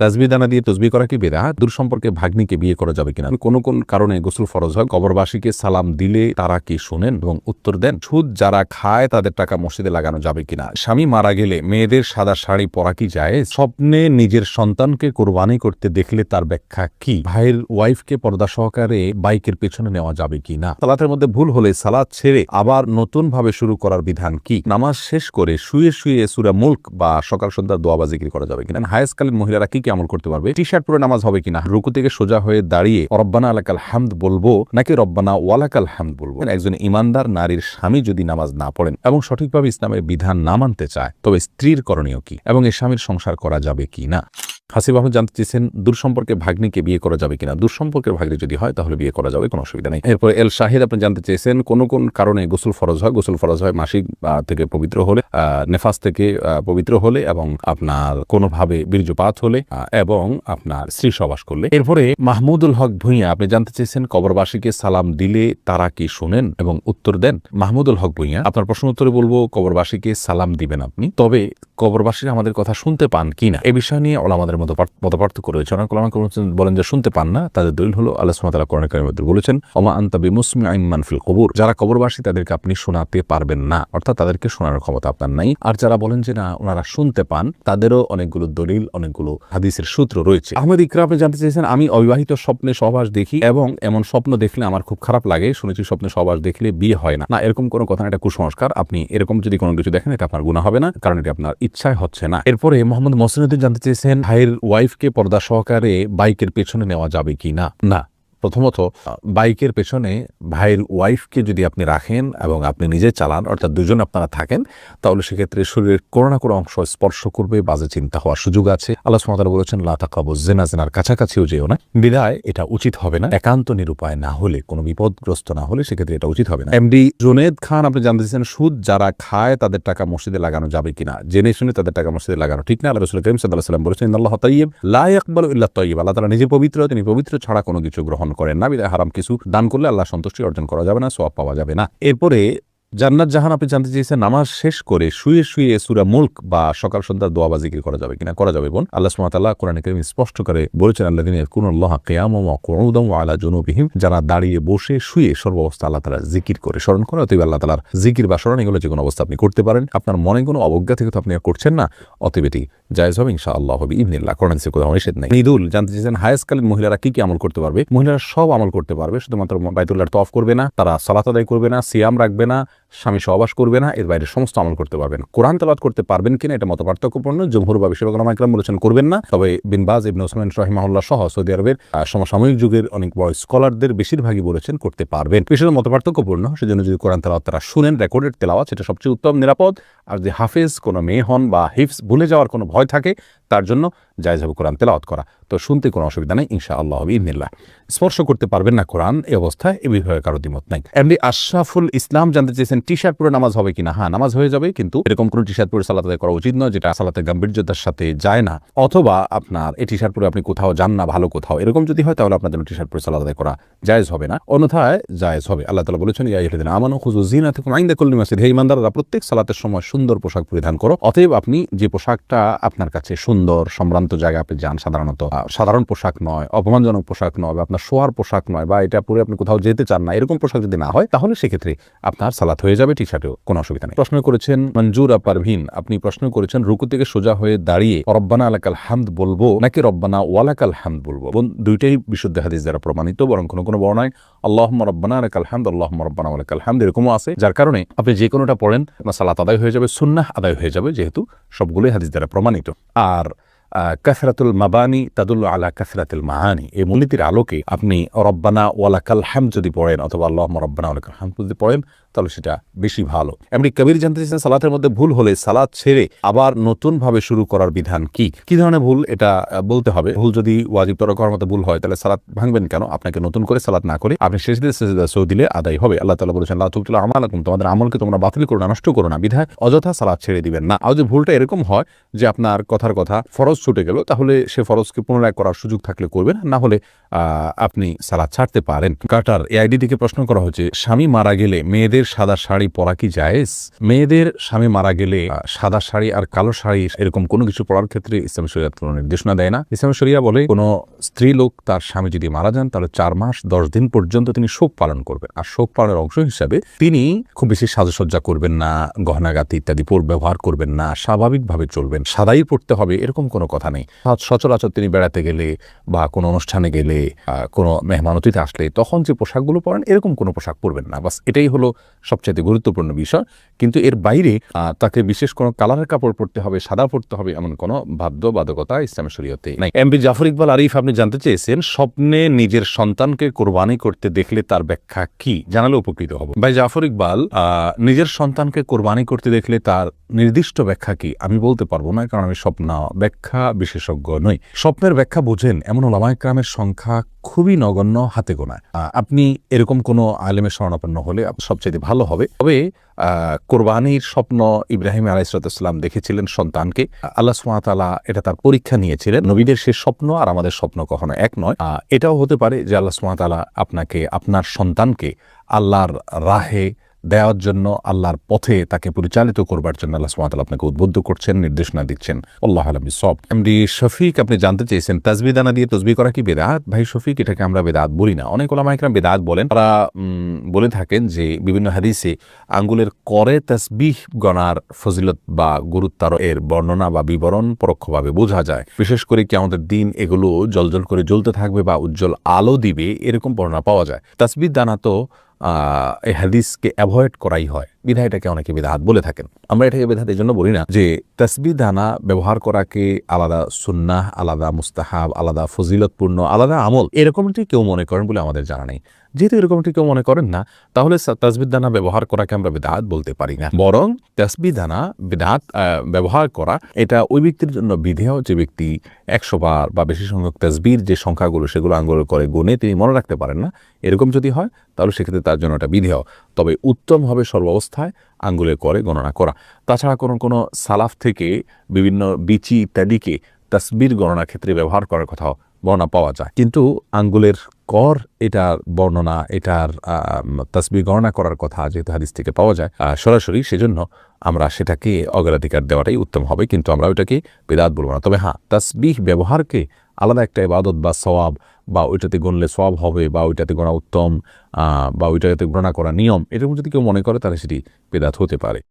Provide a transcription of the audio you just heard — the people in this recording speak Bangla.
তাজবি দানা দিয়ে তসবি করা কি বেদা? দূর সম্পর্কে ভাগ্নিকে বিয়ে করা যাবে কিনা? কোন কোন কারণে গোসল ফরজ হয়? কবরবাসীকে সালাম দিলে তারা কি শোনেন এবং উত্তর দেন? সুদ যারা খায় তাদের টাকা মসজিদে লাগানো যাবে কিনা? স্বামী মারা গেলে মেয়েদের সাদা শাড়ি পরা কি যায় স্বপ্নে নিজের সন্তানকে কোরবানি করতে দেখলে তার ব্যাখ্যা কি? ভাইয়ের ওয়াইফকে পর্দা সহকারে বাইকের পেছনে নেওয়া যাবে কি না সালাতের মধ্যে ভুল হলে সালাদ ছেড়ে আবার নতুন ভাবে শুরু করার বিধান কি? নামাজ শেষ করে শুয়ে শুয়ে সুরা মুল্ক বা সকাল সন্ধ্যা দোয়া বাজিকির করা যাবে কিনা? হায়াসকালীন মহিলারা কি কি আমল করতে পারবে? টি শার্ট পরে নামাজ হবে কিনা? রুকু থেকে সোজা হয়ে দাঁড়িয়ে রব্বানা আলাকাল হামদ বলব নাকি রব্বানা ওয়ালাকাল হামদ বলব? একজন ইমানদার নারীর স্বামী যদি নামাজ না পড়েন এবং সঠিকভাবে ইসলামের বিধান না মানতে চায়, তবে স্ত্রীর করণীয় কি এবং এই স্বামীর সংসার করা যাবে কি না হাসিব আহমদ জানতে চেয়েছেন, দূর সম্পর্কে ভাগ্নিকে বিয়ে করা যাবে কিনা? দূর সম্পর্কের ভাগ্নি যদি হয়, তাহলে বিয়ে করা যাবে, কোনো অসুবিধা নেই। এরপর এল শাহিদ, আপনি জানতে চেয়েছেন, কোন কোন কারণে গোসল ফরজ হয়? গোসল ফরজ হয় মাসিক থেকে পবিত্র হলে নেফাস থেকে পবিত্র হলে এবং আপনার কোনোভাবে বীর্যপাত হলে এবং আপনার স্ত্রী সবাস করলে। এরপরে মাহমুদুল হক ভুঁইয়া, আপনি জানতে চেয়েছেন, কবরবাসীকে সালাম দিলে তারা কি শোনেন এবং উত্তর দেন? মাহমুদুল হক ভুঁইয়া, আপনার প্রশ্ন উত্তরে বলব, কবরবাসীকে সালাম দিবেন আপনি, তবে কবরবাসীরা আমাদের কথা শুনতে পান কিনা? এ বিষয় নিয়ে ওলামাদের মতো মত পার্থক্য রয়েছে। অনেক করেছেন- বলেন যে শুনতে পান না, তাদের দলিল হলো আল্লাহ সুমাতালা কোরআন মধ্যে বলেছেন অমা আন্তাবি মুসমি আইমান ফিল কবুর। যারা কবরবাসী, তাদেরকে আপনি শোনাতে পারবেন না। অর্থাৎ তাদেরকে শোনানোর ক্ষমতা আপনার নাই। আর যারা বলেন যে না, ওনারা শুনতে পান, তাদেরও অনেকগুলো দলিল, অনেকগুলো হাদিসের সূত্র রয়েছে। আহমেদ ইকরা আপনি জানতে চেয়েছেন, আমি অবিবাহিত স্বপ্নে সহবাস দেখি এবং এমন স্বপ্ন দেখলে আমার খুব খারাপ লাগে। শুনেছি স্বপ্নে সহবাস দেখলে বিয়ে হয় না। না, এরকম কোনো কথা এটা কুসংস্কার। আপনি এরকম যদি কোনো কিছু দেখেন, এটা আপনার গুণা হবে না, কারণ এটা আপনার ইচ্ছায় হচ্ছে না। এরপরে মোহাম্মদ মসিনুদ্দিন জানতে চেয়েছেন, ভাইয়ের ওয়াইফকে পর্দা সহকারে বাইকের পেছনে নেওয়া যাবে কি না? না। প্রথমত বাইকের পেছনে ভাইয়ের ওয়াইফকে যদি আপনি রাখেন এবং আপনি নিজে চালান, অর্থাৎ দুজন আপনারা থাকেন, তাহলে সেক্ষেত্রে শরীরের কোনো না কোনো অংশ স্পর্শ করবে, বাজে চিন্তা হওয়ার সুযোগ আছে। আল্লাহ সুমাতারা বলেছেন লাতাকাবো জেনা জেনার কাছাকাছিও যেও না। বিদায়, এটা উচিত হবে না। একান্ত নিরুপায় না হলে, কোনো বিপদগ্রস্ত না হলে সেক্ষেত্রে এটা উচিত হবে না। এমডি জোনেদ খান, আপনি জানতে চাইছেন, সুদ যারা খায় তাদের টাকা মসজিদে লাগানো যাবে কিনা? জেনে শুনে তাদের টাকা মসজিদে লাগানো ঠিক না। আল্লাহ রসুল করিম সাল্লাহ সাল্লাম বলেছেন আল্লাহ তৈব লাইকবাল ইল্লাহ তৈব আল্লাহ তারা নিজে পবিত্র, তিনি পবিত্র ছাড়া কোনো কিছু গ্রহণ করেন না, বিদায় হারাম কিছু দান করলে আল্লাহ সন্তুষ্টি অর্জন করা যাবে না সোয়াব পাওয়া যাবে না। এরপরে জান্নাত জাহান আপনি জানতে চেয়েছেন, নামাজ শেষ করে শুয়ে শুয়ে সুরা মুল্ক বা সকাল সন্ধ্যা দোয়া বাজিকির করা যাবে কিনা? করা যাবে বোন। আল্লাহ সুমাতাল্লাহ কোরআন করিম স্পষ্ট করে বলেছেন আল্লাহ দিন কুনুল্লাহ কেয়াম কুনুদম আলা জনুবিহিম, যারা দাঁড়িয়ে বসে শুয়ে সর্বাবস্থা আল্লাহ তালা জিকির করে স্মরণ করে, অতএব আল্লাহ তালার জিকির বা স্মরণ এগুলো যে কোনো অবস্থা আপনি করতে পারেন। আপনার মনে কোনো অবজ্ঞা থেকে তো আপনি করছেন না, অতএব এটি জায়জ হবে ইনশা আল্লাহ হবে। ইবনিল্লাহ, কোরআন সে কোথাও নিষেধ নেই। ঈদুল, জানতে চেয়েছেন হায়াসকালীন মহিলারা কি কি আমল করতে পারবে? মহিলারা সব আমল করতে পারবে, শুধুমাত্র বাইতুল্লাহ তফ করবে না, তারা সালাত আদায় করবে না, সিয়াম রাখবে না স্বামী সহবাস করবে না, এর বাইরে সমস্ত আমল করতে পারবেন। কোরআন তালাত করতে পারবেন কিনা এটা মত পার্থক্যপূর্ণ জমহুর বা বিশ্বকর্মা ইকরাম বলেছেন করবেন না। তবে বিন বাজ, ইবনে ওসমান রহিমাহুল্লাহ সহ সৌদি আরবের সমসাময়িক যুগের অনেক বড় স্কলারদের বেশিরভাগই বলেছেন করতে পারবেন। বিষয়টা মত পার্থক্যপূর্ণ সেজন্য যদি কোরআন তালাত তারা শুনেন, রেকর্ডেড তেলাওয়াত, সেটা সবচেয়ে উত্তম, নিরাপদ। আর যে হাফেজ কোনো মেয়ে হন বা হিফস ভুলে যাওয়ার কোনো ভয় থাকে তার জন্য জায়জ হবে কোরআন তেলাওয়াত করা। তো শুনতে কোনো অসুবিধা নেই ইনশা আল্লাহ হবে, ইবনিল্লাহ। স্পর্শ করতে পারবেন না কোরআন এই অবস্থায়, এ বিষয়ে কারও দ্বিমত নাই। এমনি আশরাফুল ইসলাম জানতে চেয়েছেন টি শার্ট পরে নামাজ হবে কিনা? হ্যাঁ নামাজ হয়ে যাবে, কিন্তু এরকম কোনো টি শার্ট পরে সালাত করা উচিত নয়, যেটা সালাতে গাম্ভীর্যতার সাথে যায় না। অথবা আপনার এই টি শার্ট পরে আপনি কোথাও যান না, ভালো কোথাও, এরকম যদি হয়, তাহলে আপনার জন্য টি শার্ট পরে সালাত করা জায়েজ হবে না। অন্যথায় জায়েজ হবে। আল্লাহ তালা বলেছেন, ইয়া ইহদিন আমানো খুজু জিনা থেকে আইন্দা কল্লি মাসিদ হে ইমানদাররা প্রত্যেক সালাতের সময় সুন্দর পোশাক পরিধান করো। অতএব আপনি যে পোশাকটা আপনার কাছে সুন্দর সম্ভ্রান্ত জায়গায় আপনি যান সাধারণত। সাধারণ পোশাক নয়, অপমানজনক পোশাক নয় বা আপনার শোয়ার পোশাক নয় বা এটা পরে আপনি কোথাও যেতে চান না, এরকম পোশাক যদি না হয়, তাহলে সেক্ষেত্রে আপনার সালাত হয়ে যাবে টি শার্টেও কোনো অসুবিধা নেই। প্রশ্ন করেছেন, মঞ্জুরা পারভিন আপনি প্রশ্ন করেছেন, রুকু থেকে সোজা হয়ে দাঁড়িয়ে রব্বানা আলাকাল হামদ বলব নাকি রব্বানা ওয়ালাকাল হামদ বলব? দুইটাই বিশুদ্ধ হাদিস দ্বারা প্রমাণিত, বরং কোনো কোনো বর্ণায় আল্লাহ রব্বানা আলাকাল হামদ আল্লাহ রব্বানা ওয়ালাকাল আলহামদ এরকমও আছে, যার কারণে আপনি যে কোনোটা পড়েন আপনার সালাত আদায় হয়ে যাবে, সুন্নাহ আদায় হয়ে যাবে, যেহেতু সবগুলোই হাদিস দ্বারা প্রমাণিত। আর কাসরাতুল মাবানি তাদুল আলা কাসরাতুল মাহানি, এই মূলনীতির আলোকে আপনি রব্বানা ওয়ালাকাল হাম যদি পড়েন, অথবা আল্লাহ রব্বানা ওয়ালাকাল হাম যদি পড়েন তাহলে সেটা বেশি ভালো। এমনি কবির জানতে চাইছেন সালাতের মধ্যে ভুল হলে সালাত ছেড়ে আবার নতুন ভাবে শুরু করার বিধান কি? কি ধরনের ভুল এটা বলতে হবে? ভুল যদি ওয়াজিব তরক করার মতো ভুল হয়, তাহলে সালাত ভাঙবেন কেন? আপনাকে নতুন করে সালাত না করে আপনি শেষ দিয়ে সেজদা সৌ দিলে আদায় হবে। আল্লাহ তালা বলেছেন আল্লাহ তুবতুল্লাহ আমালাকুম তোমাদের আমলকে তোমরা বাতিল করো না, নষ্ট করো না। বিধায় অযথা সালাদ ছেড়ে দিবেন না। আর যদি ভুলটা এরকম হয় যে আপনার কথার কথা ফরজ ছুটে গেল, তাহলে সে ফরজকে পুনরায় করার সুযোগ থাকলে করবেন। না হলে আপনি সালাদ ছাড়তে পারেন। কাটার এআইডি থেকে প্রশ্ন করা হচ্ছে স্বামী মারা গেলে মেয়েদের মেয়েদের সাদা শাড়ি পরা কি জায়েজ? মেয়েদের স্বামী মারা গেলে সাদা শাড়ি আর কালো শাড়ি এরকম কোনো কিছু পরার ক্ষেত্রে ইসলাম শরিয়াত কোনো নির্দেশনা দেয় না। ইসলাম শরিয়া বলে, কোনো স্ত্রী লোক তার স্বামী যদি মারা যান, তাহলে চার মাস, দশ দিন পর্যন্ত তিনি শোক পালন করবেন। আর শোক পালনের অংশ হিসাবে তিনি খুব বেশি সাজসজ্জা করবেন না, গহনাগাতি ইত্যাদি পর ব্যবহার করবেন না, স্বাভাবিকভাবে চলবেন, সাদাই পড়তে হবে, এরকম কোনো কথা নেই। সচরাচর তিনি বেড়াতে গেলে বা কোনো অনুষ্ঠানে গেলে কোনো মেহমানতিতে আসলে তখন যে পোশাকগুলো পরেন, এরকম কোনো পোশাক পরবেন না। বাস এটাই হলো সবচেয়ে গুরুত্বপূর্ণ বিষয়। কিন্তু এর বাইরে তাকে বিশেষ কোনো কালারের কাপড় পরতে হবে, সাদা পরতে হবে এমন কোনো বাধ্য বাধকতা ইসলামের শরীয়তে নাই। এম বি জাফর ইকবাল আরিফ, আপনি জানতে চেয়েছেন, স্বপ্নে নিজের সন্তানকে কোরবানি করতে দেখলে তার ব্যাখ্যা কি? জানালে উপকৃত হব। ভাই জাফর ইকবাল নিজের সন্তানকে কোরবানি করতে দেখলে তার নির্দিষ্ট ব্যাখ্যা কি? আমি বলতে পারব না, কারণ আমি স্বপ্ন ব্যাখ্যা বিশেষজ্ঞ নই। স্বপ্নের ব্যাখ্যা বোঝেন এমন ওলামাইক্রামের সংখ্যা খুবই নগণ্য হাতে গোনায় আপনি এরকম কোনো আলেমের শরণাপন্ন হলে সবচেয়ে ভালো হবে। তবে কোরবানির স্বপ্ন ইব্রাহিম আলাইসালাম দেখেছিলেন সন্তানকে। আল্লাহ সুমাতালা এটা তার পরীক্ষা নিয়েছিলেন। নবীদের সে স্বপ্ন আর আমাদের স্বপ্ন কখনো এক নয়। এটাও হতে পারে যে আল্লাহ সুমাতালা আপনাকে, আপনার সন্তানকে আল্লাহর রাহে দেওয়ার জন্য আল্লাহর পথে তাকে পরিচালিত করবার জন্য আল্লাহ সুমাতাল আপনাকে উদ্বুদ্ধ করছেন, নির্দেশনা দিচ্ছেন। আল্লাহ আলমী সব এমডি শফিক, আপনি জানতে চেয়েছেন তাজবি দানা দিয়ে তসবি করা কি বেদাত? ভাই শফিক, এটাকে আমরা বেদাত বলি না। অনেক ওলামাইকরাম বেদাত বলেন। তারা বলে থাকেন যে বিভিন্ন হাদিসে আঙ্গুলের করে তসবিহ গণার ফজিলত বা গুরুত্বার এর বর্ণনা বা বিবরণ পরোক্ষভাবে বোঝা যায়। বিশেষ করে কি আমাদের দিন এগুলো জলজল করে জ্বলতে থাকবে বা উজ্জ্বল আলো দিবে, এরকম বর্ণনা পাওয়া যায়। তাসবিদ দানা তো এই হাদিসকে অ্যাভয়েড করাই হয়। বিধায় এটাকে অনেকে বিধাত বলে থাকেন। আমরা এটাকে বিধাত এই জন্য বলি না যে তসবি দানা ব্যবহার করাকে আলাদা সুন্নাহ আলাদা মুস্তাহাব আলাদা ফজিলতপূর্ণ আলাদা আমল এরকমটি কেউ মনে করেন বলে আমাদের জানা নেই। যেহেতু এরকমটি কেউ মনে করেন না তাহলে তাসবিদ দানা ব্যবহার করাকে আমরা বেদাত বলতে পারি না। বরং তাসবি দানা আহ, ব্যবহার করা এটা ওই ব্যক্তির জন্য বিধেয় যে ব্যক্তি একশো বার বা বেশি সংখ্যক তাসবির যে সংখ্যাগুলো সেগুলো আঙ্গুল করে গুনে তিনি মনে রাখতে পারেন না এরকম যদি হয় তাহলে সেক্ষেত্রে তার জন্য এটা বিধেয়। তবে উত্তম হবে সর্বাবস্থায় আঙ্গুলে করে গণনা করা। তাছাড়া কোনো কোনো সালাফ থেকে বিভিন্ন বিচি ইত্যাদিকে তাসবির গণনার ক্ষেত্রে ব্যবহার করার কথাও বর্ণনা পাওয়া যায়। কিন্তু আঙ্গুলের কর, এটার বর্ণনা, এটার তসবির গণনা করার কথা যেহেতু হাদিস থেকে পাওয়া যায় সরাসরি সেজন্য আমরা সেটাকে অগ্রাধিকার দেওয়াটাই উত্তম হবে, কিন্তু আমরা ওইটাকে বেদাত বলব না। তবে হ্যাঁ তসবিহ ব্যবহারকে আলাদা একটা ইবাদত বা সওয়াব বা ওইটাতে গণলে সব হবে বা ওইটাতে গোনা উত্তম বা ওইটাতে গণনা করা নিয়ম, এরকম যদি কেউ মনে করে তাহলে সেটি বেদাত হতে পারে।